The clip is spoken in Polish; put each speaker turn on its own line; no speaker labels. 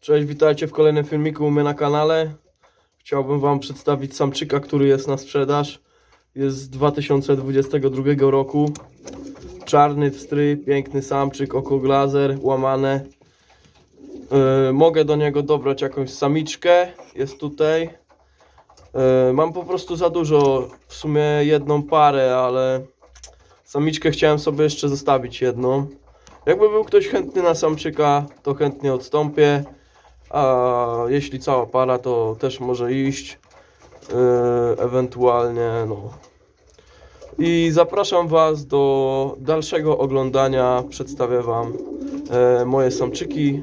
Cześć, witajcie w kolejnym filmiku mnie na kanale. Chciałbym Wam przedstawić samczyka, który jest na sprzedaż. Jest z 2022 roku. Czarny pstry, piękny samczyk, oko glazer, łamane. Yy, mogę do niego dobrać jakąś samiczkę. Jest tutaj. Yy, mam po prostu za dużo, w sumie jedną parę, ale samiczkę chciałem sobie jeszcze zostawić jedną. Jakby był ktoś chętny na samczyka, to chętnie odstąpię. A jeśli cała para, to też może iść. Yy, ewentualnie, no. I zapraszam Was do dalszego oglądania. Przedstawię Wam e, moje samczyki.